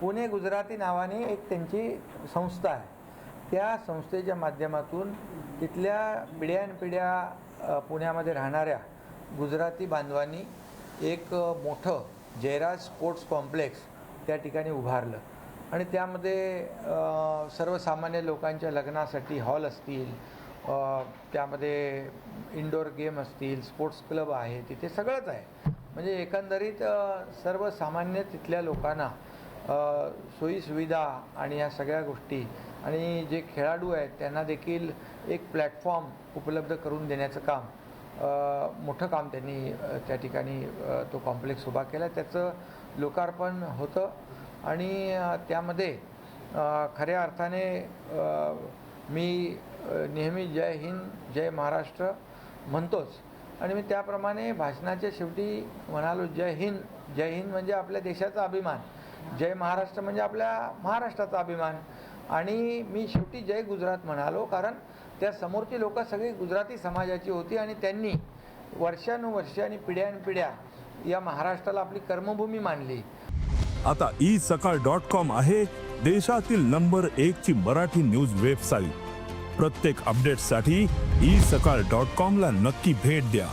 पुणे गुजराती नावाने एक त्यांची संस्था आहे. त्या संस्थेच्या माध्यमातून तिथल्या पिढ्यानपिढ्या पुण्यामध्ये राहणाऱ्या गुजराती बांधवांनी एक मोठं जयराज स्पोर्ट्स कॉम्प्लेक्स त्या ठिकाणी उभारलं. आणि त्यामध्ये सर्वसामान्य लोकांच्या लग्नासाठी हॉल असतील त्यामध्ये इंडोर गेम असतील स्पोर्ट्स क्लब आहे तिथे सगळंच आहे. म्हणजे एकंदरीत सर्वसामान्य तिथल्या लोकांना सोयीसुविधा आणि या सगळ्या गोष्टी आणि जे खेळाडू आहेत त्यांना देखील एक प्लॅटफॉर्म उपलब्ध करून देण्याचं काम मोठं काम त्यांनी त्या ठिकाणी तो कॉम्प्लेक्स उभा केला. त्याचं लोकार्पण होतं आणि त्यामध्ये खऱ्या अर्थाने मी नेहमी जय हिंद जय महाराष्ट्र म्हणतोच. आणि मी त्याप्रमाणे भाषणाच्या शेवटी म्हणालो जय हिंद जय हिंद म्हणजे आपल्या देशाचा अभिमान. जय महाराष्ट्र म्हणजे आपल्या महाराष्ट्राचा अभिमान. आणि मी शेवटी जय गुजरात म्हणालो कारण त्या समोरची लोकं सगळी गुजराती समाजाची होती आणि त्यांनी वर्षानुवर्ष आणि पिढ्यानपिढ्या या महाराष्ट्राला आपली कर्मभूमी मानली. आता ई सकाळ डॉट कॉम आहे देशातील नंबर एक ची मराठी न्यूज वेबसाईट. प्रत्येक अपडेटसाठी ई सकाळ डॉट कॉम ला नक्की भेट द्या.